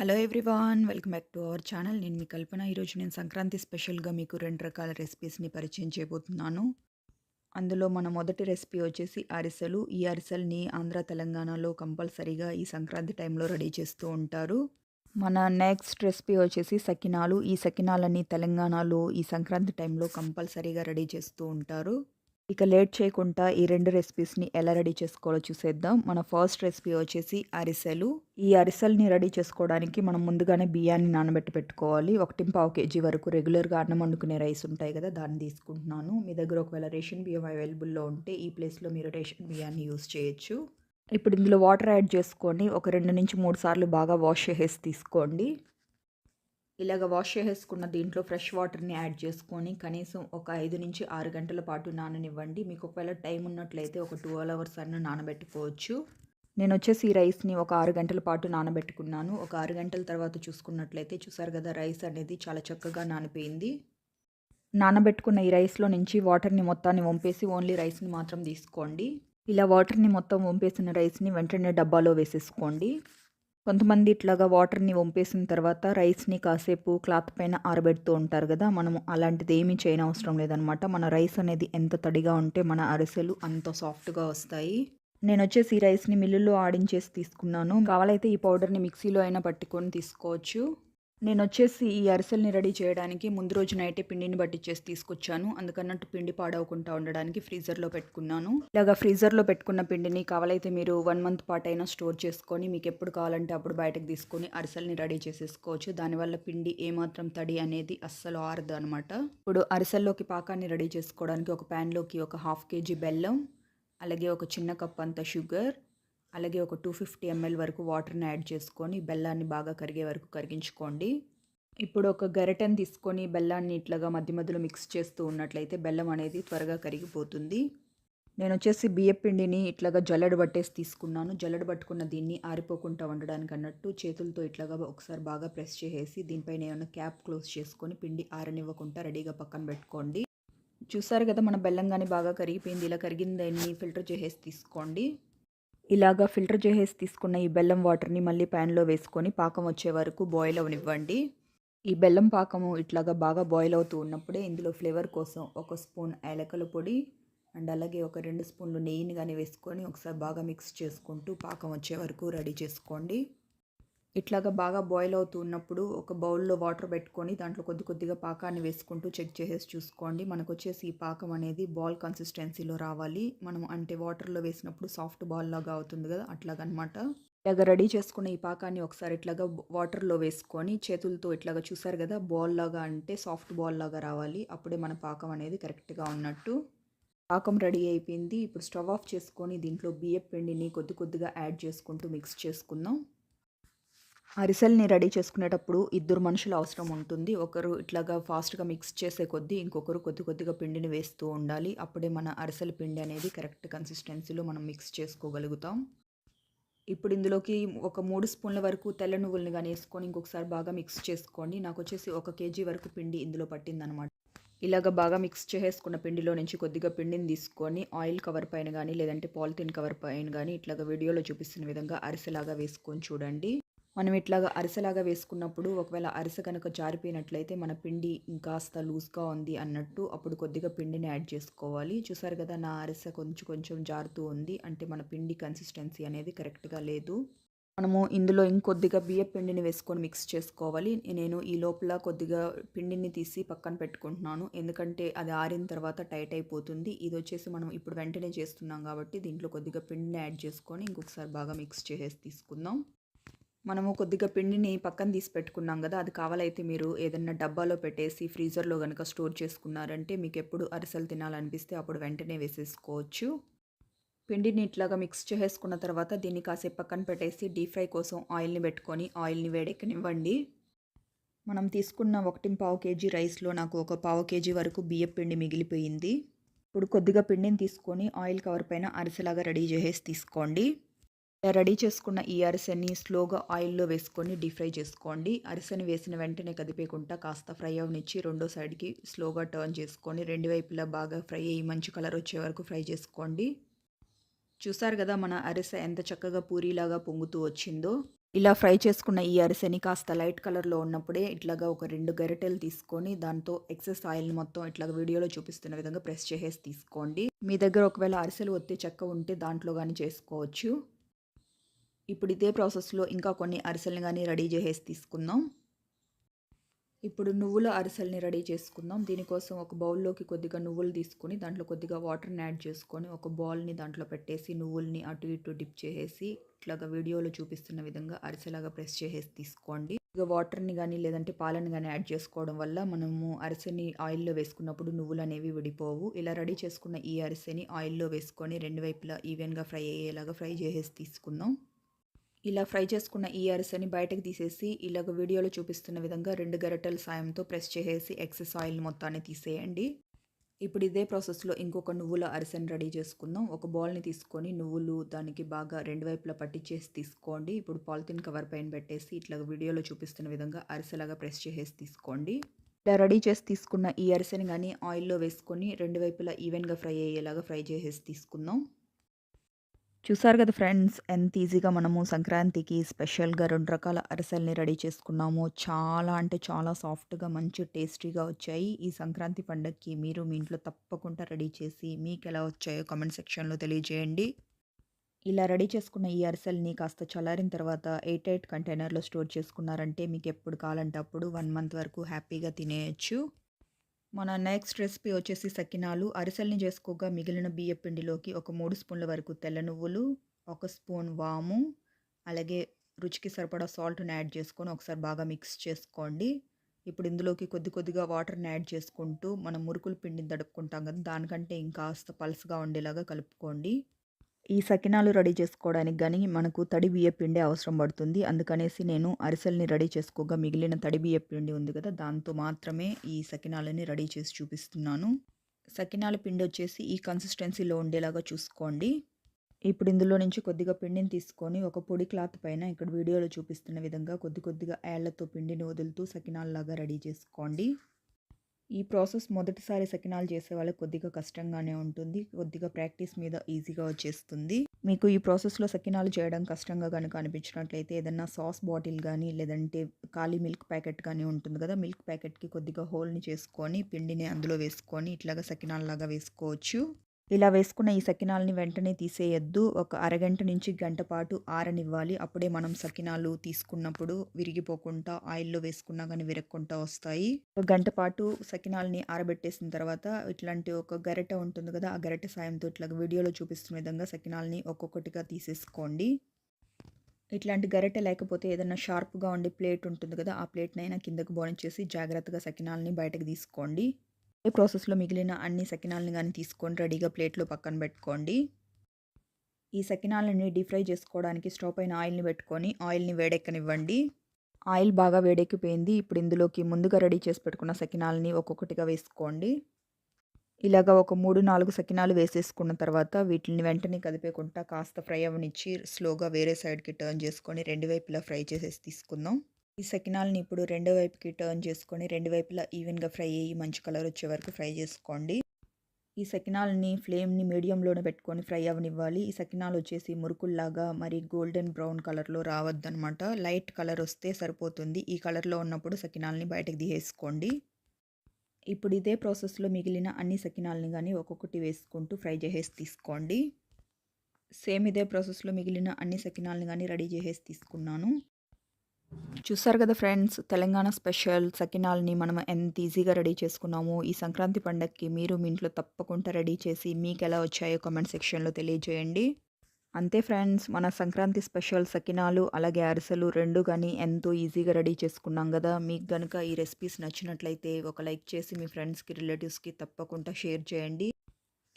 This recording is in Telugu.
Hello everyone welcome back to our channel. నేను మీ కల్పన. ఈరోజు నేను సంక్రాంతి స్పెషల్గా మీకు రెండు రకాల రెసిపీస్ని పరిచయం చేయబోతున్నాను. అందులో మన మొదటి రెసిపీ వచ్చేసి అరిసెలు. ఈ అరిసెల్ని ఆంధ్ర తెలంగాణలో కంపల్సరీగా ఈ సంక్రాంతి టైంలో రెడీ చేస్తూ ఉంటారు. మన నెక్స్ట్ రెసిపీ వచ్చేసి సకినాలు. ఈ సకినాలని తెలంగాణలో ఈ సంక్రాంతి టైంలో కంపల్సరీగా రెడీ చేస్తూ ఉంటారు. ఇక లేట్ చేయకుండా ఈ రెండు రెసిపీస్ని ఎలా రెడీ చేసుకోవాలో చూసేద్దాం. మన ఫస్ట్ రెసిపీ వచ్చేసి అరిసెలు. ఈ అరిసెల్ని రెడీ చేసుకోవడానికి మనం ముందుగానే బియ్యాన్ని నానబెట్టి పెట్టుకోవాలి. ఒకటి పావు కేజీ వరకు రెగ్యులర్గా అన్నం వండుకునే రైస్ ఉంటాయి కదా దాన్ని తీసుకుంటున్నాను. మీ దగ్గర ఒకవేళ రేషన్ బియ్యం అవైలబుల్లో ఉంటే ఈ ప్లేస్లో మీరు రేషన్ బియ్యాన్ని యూజ్ చేయొచ్చు. ఇప్పుడు ఇందులో వాటర్ యాడ్ చేసుకొని ఒక రెండు నుంచి మూడు సార్లు బాగా వాష్ చేసేసి తీసుకోండి. ఇలాగ వాష్ చేసేసుకున్న దీంట్లో ఫ్రెష్ వాటర్ని యాడ్ చేసుకొని కనీసం ఒక ఐదు నుంచి ఆరు గంటల పాటు నాననివ్వండి. మీకు ఒకవేళ టైం ఉన్నట్లయితే ఒక టూ అవర్స్ అన్న నానబెట్టుకోవచ్చు. నేను వచ్చేసి ఈ రైస్ని ఒక ఆరు గంటల పాటు నానబెట్టుకున్నాను. ఒక ఆరు గంటల తర్వాత చూసుకున్నట్లయితే చూసారు కదా రైస్ అనేది చాలా చక్కగా నానిపోయింది. నానబెట్టుకున్న ఈ రైస్లో నుంచి వాటర్ని మొత్తాన్ని వంపేసి ఓన్లీ రైస్ని మాత్రం తీసుకోండి. ఇలా వాటర్ని మొత్తం వంపేసిన రైస్ని వెంటనే డబ్బాలో వేసేసుకోండి. కొంతమంది ఇట్లాగా వాటర్ని వంపేసిన తర్వాత రైస్ని కాసేపు క్లాత్ పైన ఆరబెడుతూ ఉంటారు కదా మనము అలాంటిది ఏమీ చేయని అవసరం లేదనమాట. మన రైస్ అనేది ఎంత తడిగా ఉంటే మన అరిసెలు అంత సాఫ్ట్గా వస్తాయి. నేను వచ్చేసి ఈ రైస్ని మిల్లులో ఆడించేసి తీసుకున్నాను. కావాలైతే ఈ పౌడర్ని మిక్సీలో అయినా పట్టుకొని తీసుకోవచ్చు. నేను వచ్చేసి ఈ అరిసెల్ని రెడీ చేయడానికి ముందు రోజు నైటే పిండిని పట్టించేసి తీసుకొచ్చాను. అందుకన్నట్టు పిండి పాడవకుండా ఉండడానికి ఫ్రీజర్లో పెట్టుకున్నాను. ఇలాగా ఫ్రీజర్లో పెట్టుకున్న పిండిని కావాలైతే మీరు వన్ మంత్ పాటు అయినా స్టోర్ చేసుకొని మీకు ఎప్పుడు కావాలంటే అప్పుడు బయటకు తీసుకొని అరిసెల్ని రెడీ చేసేసుకోవచ్చు. దానివల్ల పిండి ఏమాత్రం తడి అనేది అస్సలు ఆరదు అనమాట ఇప్పుడు అరిసెల్లోకి పాకాన్ని రెడీ చేసుకోవడానికి ఒక ప్యాన్లోకి ఒక హాఫ్ కేజీ బెల్లం అలాగే ఒక చిన్న కప్ అంత షుగర్ అలాగే ఒక టూ ఫిఫ్టీ ఎంఎల్ వరకు వాటర్ని యాడ్ చేసుకొని బెల్లాన్ని బాగా కరిగే వరకు కరిగించుకోండి. ఇప్పుడు ఒక గరిటెని తీసుకొని బెల్లాన్ని ఇట్లాగా మధ్య మధ్యలో మిక్స్ చేస్తూ ఉన్నట్లయితే బెల్లం అనేది త్వరగా కరిగిపోతుంది. నేను వచ్చేసి బియ్య పిండిని ఇట్లాగా జల్లెడ పట్టేసి తీసుకున్నాను. జల్లెడ పట్టుకున్న దీన్ని ఆరిపోకుండా ఉండడానికి అన్నట్టు చేతులతో ఇట్లాగా ఒకసారి బాగా ప్రెస్ చేసేసి దీనిపైన ఏమైనా క్యాప్ క్లోజ్ చేసుకొని పిండి ఆరనివ్వకుండా రెడీగా పక్కన పెట్టుకోండి. చూసారు కదా మన బెల్లం కానీ బాగా కరిగిపోయింది. ఇలా కరిగిందని ఫిల్టర్ చేసేసి తీసుకోండి. ఇలాగా ఫిల్టర్ చేసేసి తీసుకున్న ఈ బెల్లం వాటర్ని మళ్ళీ ప్యాన్లో వేసుకొని పాకం వచ్చే వరకు బాయిల్ అవనివ్వండి. ఈ బెల్లం పాకము ఇట్లాగా బాగా బాయిల్ అవుతూ ఉన్నప్పుడే ఇందులో ఫ్లేవర్ కోసం ఒక స్పూన్ ఏలకల పొడి అండ్ అలాగే ఒక రెండు స్పూన్లు నెయ్యిని కానీ వేసుకొని ఒకసారి బాగా మిక్స్ చేసుకుంటూ పాకం వచ్చే వరకు రెడీ చేసుకోండి. ఇట్లాగా బాగా బాయిల్ అవుతూ ఉన్నప్పుడు ఒక బౌల్లో వాటర్ పెట్టుకొని దాంట్లో కొద్ది కొద్దిగా పాకాన్ని వేసుకుంటూ చెక్ చేసేసి చూసుకోండి. మనకు వచ్చేసి ఈ పాకం అనేది బాల్ కన్సిస్టెన్సీలో రావాలి. మనం అంటే వాటర్లో వేసినప్పుడు సాఫ్ట్ బాల్ లాగా అవుతుంది కదా అట్లాగనమాట. ఇలాగ రెడీ చేసుకున్న ఈ పాకాన్ని ఒకసారి ఇట్లాగా వాటర్లో వేసుకొని చేతులతో ఇట్లాగా చూసారు కదా బాల్ లాగా అంటే సాఫ్ట్ బాల్ లాగా రావాలి. అప్పుడే మన పాకం అనేది కరెక్ట్గా ఉన్నట్టు. పాకం రెడీ అయిపోయింది. ఇప్పుడు స్టవ్ ఆఫ్ చేసుకొని దీంట్లో బియ్యం పిండిని కొద్ది కొద్దిగా యాడ్ చేసుకుంటూ మిక్స్ చేసుకుందాం. అరిసెల్ని రెడీ చేసుకునేటప్పుడు ఇద్దరు మనుషులు అవసరం ఉంటుంది. ఒకరు ఇట్లాగా ఫాస్ట్గా మిక్స్ చేసే కొద్దీ ఇంకొకరు కొద్ది కొద్దిగా పిండిని వేస్తూ ఉండాలి. అప్పుడే మన అరిసెల పిండి అనేది కరెక్ట్ కన్సిస్టెన్సీలో మనం మిక్స్ చేసుకోగలుగుతాం. ఇప్పుడు ఇందులోకి ఒక మూడు స్పూన్ల వరకు తెల్ల నువ్వుల్ని కానీ వేసుకొని ఇంకొకసారి బాగా మిక్స్ చేసుకోండి. నాకు వచ్చేసి ఒక కేజీ వరకు పిండి ఇందులో పట్టిందనమాట ఇలాగ బాగా మిక్స్ చేసుకున్న పిండిలో నుంచి కొద్దిగా పిండిని తీసుకొని ఆయిల్ కవర్ పైన కానీ లేదంటే పాలిథిన్ కవర్ పైన కానీ ఇట్లాగ వీడియోలో చూపిస్తున్న విధంగా అరిసెలాగా వేసుకొని చూడండి. మనం ఇట్లాగా అరిసెలాగా వేసుకున్నప్పుడు ఒకవేళ అరిసె కనుక జారిపోయినట్లయితే మన పిండి ఇంకాస్త లూజ్గా ఉంది అన్నట్టు అప్పుడు కొద్దిగా పిండిని యాడ్ చేసుకోవాలి. చూసారు కదా నా అరిసె కొంచెం కొంచెం జారుతూ ఉంది. అంటే మన పిండి కన్సిస్టెన్సీ అనేది కరెక్ట్గా లేదు. మనము ఇందులో ఇంకొద్దిగా బియ్య పిండిని వేసుకొని మిక్స్ చేసుకోవాలి. నేను ఈ లోపల కొద్దిగా పిండిని తీసి పక్కన పెట్టుకుంటున్నాను. ఎందుకంటే అది ఆరిన తర్వాత టైట్ అయిపోతుంది. ఇది వచ్చేసి మనం ఇప్పుడు వెంటనే చేస్తున్నాం కాబట్టి దీంట్లో కొద్దిగా పిండిని యాడ్ చేసుకొని ఇంకొకసారి బాగా మిక్స్ చేసేసి తీసుకుందాం. మనము కొద్దిగా పిండిని పక్కన తీసి పెట్టుకున్నాం కదా అది కావాలైతే మీరు ఏదైనా డబ్బాలో పెట్టేసి ఫ్రీజర్లో కనుక స్టోర్ చేసుకున్నారంటే మీకు ఎప్పుడు అరిసెలు తినాలనిపిస్తే అప్పుడు వెంటనే వేసేసుకోవచ్చు. పిండిని ఇట్లాగా మిక్స్ చేసుకున్న తర్వాత దీన్ని కాసేపు పక్కన పెట్టేసి డీప్ ఫ్రై కోసం ఆయిల్ని పెట్టుకొని ఆయిల్ని వేడెక్కనివ్వండి. మనం తీసుకున్న ఒకటి పావు కేజీ రైస్లో నాకు ఒక పావు కేజీ వరకు బియ్యం పిండి మిగిలిపోయింది. ఇప్పుడు కొద్దిగా పిండిని తీసుకొని ఆయిల్ కవర్ పైన అరిసెలాగా రెడీ చేసేసి తీసుకోండి. రెడీ చేసుకున్న ఈ అరిసెని స్లోగా ఆయిల్లో వేసుకొని డీప్ ఫ్రై చేసుకోండి అరిసెని వేసిన వెంటనే కదిపేకుండా కాస్త ఫ్రై అవనిచ్చి రెండో సైడ్కి స్లోగా టర్న్ చేసుకొని రెండు వైపులా బాగా ఫ్రై అయ్యి మంచి కలర్ వచ్చే వరకు ఫ్రై చేసుకోండి చూసారు కదా మన అరిసె ఎంత చక్కగా పూరీలాగా పొంగుతూ వచ్చిందో ఇలా ఫ్రై చేసుకున్న ఈ అరిసెని కాస్త లైట్ కలర్‌లో ఉన్నప్పుడే ఇట్లాగా ఒక రెండు గరిటెలు తీసుకొని దాంతో ఎక్సెస్ ఆయిల్‌ని మొత్తం ఇట్లాగా వీడియోలో చూపిస్తున్న విధంగా ప్రెస్ చేసేసి తీసుకోండి. మీ దగ్గర ఒకవేళ అరిసెలు ఒత్తే చెక్క ఉంటే దాంట్లో కానీ చేసుకోవచ్చు. ఇప్పుడు ఇదే ప్రాసెస్‌లో ఇంకా కొన్ని అరిసెల్ని కానీ రెడీ చేసేసి తీసుకుందాం. ఇప్పుడు నువ్వుల అరిసెల్ని రెడీ చేసుకుందాం. దీనికోసం ఒక బౌల్‌లోకి కొద్దిగా నువ్వులు తీసుకొని దాంట్లో కొద్దిగా వాటర్‌ని యాడ్ చేసుకొని ఒక బాల్‌ని దాంట్లో పెట్టేసి నువ్వుల్ని అటు ఇటు డిప్ చేసేసి ఇట్లాగా వీడియోలో చూపిస్తున్న విధంగా అరిసెలాగా ప్రెస్ చేసేసి తీసుకోండి. ఇక వాటర్‌ని కానీ లేదంటే పాలని కానీ యాడ్ చేసుకోవడం వల్ల మనము అరిసెని ఆయిల్‌లో వేసుకున్నప్పుడు నువ్వులు అనేవి విడిపోవు. ఇలా రెడీ చేసుకున్న ఈ అరిసెని ఆయిల్‌లో వేసుకొని రెండు వైపులా ఈవెన్‌గా ఫ్రై అయ్యేలాగా ఫ్రై చేసేసి తీసుకుందాం. ఇలా ఫ్రై చేసుకున్న ఈ అరిసెని బయటకి తీసేసి ఇలాగ వీడియోలో చూపిస్తున్న విధంగా రెండు గరిటెల సాయంతో ప్రెస్ చేసేసి ఎక్సెస్ ఆయిల్‌ని మొత్తాన్ని తీసేయండి. ఇప్పుడు ఇదే ప్రాసెస్‌లో ఇంకొక నువ్వుల అరిసెని రెడీ చేసుకుందాం. ఒక బౌల్‌ని తీసుకొని నువ్వులు దానికి బాగా రెండు వైపులా పట్టించేసి తీసుకోండి. ఇప్పుడు పాలిథిన్ కవర్ పైన పెట్టేసి ఇట్లా వీడియోలో చూపిస్తున్న విధంగా అరిసెలాగా ప్రెస్ చేసేసి తీసుకోండి. ఇలా రెడీ చేసి తీసుకున్న ఈ అరిసెని కానీ ఆయిల్‌లో వేసుకొని రెండు వైపులా ఈవెన్‌గా ఫ్రై అయ్యేలాగా ఫ్రై చేసేసి తీసుకుందాం. చూసారు కదా ఫ్రెండ్స్ ఎంత ఈజీగా మనము సంక్రాంతికి స్పెషల్‌గా రెండు రకాల అరిసెల్ని రెడీ చేసుకున్నాము చాలా అంటే చాలా సాఫ్ట్‌గా మంచి టేస్టీగా వచ్చాయి. ఈ సంక్రాంతి పండగకి మీరు మీ ఇంట్లో తప్పకుండా రెడీ చేసి మీకు ఎలా వచ్చాయో కామెంట్ సెక్షన్‌లో తెలియజేయండి. ఇలా రెడీ చేసుకున్న ఈ అరిసెల్ని కాస్త చల్లారిన తర్వాత ఎయిట్ ఎయిట్ కంటైనర్‌లో స్టోర్ చేసుకున్నారంటే మీకెప్పుడు కావాలంటే అప్పుడు వన్ మంత్ వరకు హ్యాపీగా తినేయచ్చు మన నెక్స్ట్ రెసిపీ వచ్చేసి సకినాలు. అరిసెల్ని చేసుకోగా మిగిలిన బియ్యపు పిండిలోకి ఒక మూడు స్పూన్ల వరకు తెల్ల నువ్వులు, ఒక స్పూన్ వాము, అలాగే రుచికి సరిపడా సాల్ట్‌ని యాడ్ చేసుకొని ఒకసారి బాగా మిక్స్ చేసుకోండి. ఇప్పుడు ఇందులోకి కొద్ది కొద్దిగా వాటర్‌ని యాడ్ చేసుకుంటూ మనం మురుకులు పిండిని తడుపుకుంటాం కదా! దానికంటే ఇంకా కాస్త పలసగా ఉండేలాగా కలుపుకోండి. ఈ సకినాలు రెడీ చేసుకోవడానికి కానీ మనకు తడి బియ్య పిండే అవసరం పడుతుంది. అందుకనేసి నేను అరిసెల్ని రెడీ చేసుకోగా మిగిలిన తడి బియ్య పిండి ఉంది కదా! దాంతో మాత్రమే ఈ సకినాలని రెడీ చేసి చూపిస్తున్నాను. సకినాల పిండి వచ్చేసి ఈ కన్సిస్టెన్సీలో ఉండేలాగా చూసుకోండి. ఇప్పుడు ఇందులో నుంచి కొద్దిగా పిండిని తీసుకొని ఒక పొడి క్లాత్ పైన ఇక్కడ వీడియోలో చూపిస్తున్న విధంగా కొద్ది కొద్దిగా ఏళ్ళతో పిండిని వదులుతూ సకినాల్లాగా రెడీ చేసుకోండి. ఈ ప్రాసెస్ మొదటిసారి సకినాలు చేసే వాళ్ళకి కొద్దిగా కష్టంగానే ఉంటుంది. కొద్దిగా ప్రాక్టీస్ మీద ఈజీగా వచ్చేస్తుంది. మీకు ఈ ప్రాసెస్‌లో సకినాలు చేయడం కష్టంగా కనుక అనిపించినట్లయితే ఏదన్నా సాస్ బాటిల్ కానీ లేదంటే ఖాళీ మిల్క్ ప్యాకెట్ కానీ ఉంటుంది కదా! మిల్క్ ప్యాకెట్‌కి కొద్దిగా హోల్‌ని చేసుకొని పిండిని అందులో వేసుకొని ఇట్లాగా సకినాల్లాగా వేసుకోవచ్చు. ఇలా వేసుకున్న ఈ సకినాలని వెంటనే తీసేయొద్దు. ఒక అరగంట నుంచి గంట పాటు ఆరనివ్వాలి. అప్పుడే మనం సకినాలు తీసుకున్నప్పుడు విరిగిపోకుండా ఆయిల్‌లో వేసుకున్నా కానీ విరగకుండా వస్తాయి. ఒక గంట పాటు సకినాలని ఆరబెట్టేసిన తర్వాత ఇట్లాంటి ఒక గరిటె ఉంటుంది కదా! ఆ గరిటె సాయంతో ఇట్లా వీడియోలో చూపిస్తున్న విధంగా సకినాలని ఒక్కొక్కటిగా తీసేసుకోండి. ఇట్లాంటి గరిటె లేకపోతే ఏదన్నా షార్ప్‌గా ఉండే ప్లేట్ ఉంటుంది కదా! ఆ ప్లేట్‌నైనా కిందకు బోనిచ్చేసి జాగ్రత్తగా సకినాలని బయటకు తీసుకోండి. ఈ ప్రాసెస్‌లో మిగిలిన అన్ని సకినాలని కానీ తీసుకొని రెడీగా ప్లేట్‌లో పక్కన పెట్టుకోండి. ఈ సకినాలని డీప్ ఫ్రై చేసుకోవడానికి స్టవ్ పైన ఆయిల్‌ని పెట్టుకొని ఆయిల్‌ని వేడెక్కనివ్వండి. ఆయిల్ బాగా వేడెక్కిపోయింది. ఇప్పుడు ఇందులోకి ముందుగా రెడీ చేసి పెట్టుకున్న సకినాలని ఒక్కొక్కటిగా వేసుకోండి. ఇలాగ ఒక 3, 4 సకినాలు వేసేసుకున్న తర్వాత వీటిని వెంటనే కదిపేకుండా కాస్త ఫ్రై అవ్వనిచ్చి స్లోగా వేరే సైడ్‌కి టర్న్ చేసుకొని రెండు వైపులా ఫ్రై చేసేసి తీసుకుందాం. ఈ సకినాలని ఇప్పుడు రెండో వైపుకి టర్న్ చేసుకొని రెండు వైపులా ఈవెన్‌గా ఫ్రై అయ్యి మంచి కలర్ వచ్చే వరకు ఫ్రై చేసుకోండి. ఈ సకినాలని ఫ్లేమ్‌ని మీడియంలోనే పెట్టుకొని ఫ్రై అవ్వనివ్వాలి. ఈ సకినాలు వచ్చేసి మురుకుల్లాగా మరి గోల్డెన్ బ్రౌన్ కలర్‌లో రావద్దనమాట. లైట్ కలర్ వస్తే సరిపోతుంది. ఈ కలర్‌లో ఉన్నప్పుడు సకినాలని బయటకు తీసేసుకోండి. ఇప్పుడు ఇదే ప్రాసెస్‌లో మిగిలిన అన్ని సకినాలని కానీ ఒక్కొక్కటి వేసుకుంటూ ఫ్రై చేసేసి తీసుకోండి. సేమ్ ఇదే ప్రాసెస్‌లో మిగిలిన అన్ని సకినాలని కానీ రెడీ చేసేసి తీసుకున్నాను. చూసారు కదా ఫ్రెండ్స్ తెలంగాణ స్పెషల్ సకినాల్ని మనం ఎంత ఈజీగా రెడీ చేసుకున్నామో. ఈ సంక్రాంతి పండగకి మీరు మీ ఇంట్లో తప్పకుండా రెడీ చేసి మీకు ఎలా వచ్చాయో కమెంట్ సెక్షన్‌లో తెలియజేయండి. అంతే ఫ్రెండ్స్ మన సంక్రాంతి స్పెషల్ సకినాలు అలాగే అరిసెలు రెండు కానీ ఎంతో ఈజీగా రెడీ చేసుకున్నాం కదా మీకు కనుక ఈ రెసిపీస్ నచ్చినట్లయితే ఒక లైక్ చేసి మీ ఫ్రెండ్స్‌కి, రిలేటివ్స్‌కి తప్పకుండా షేర్ చేయండి.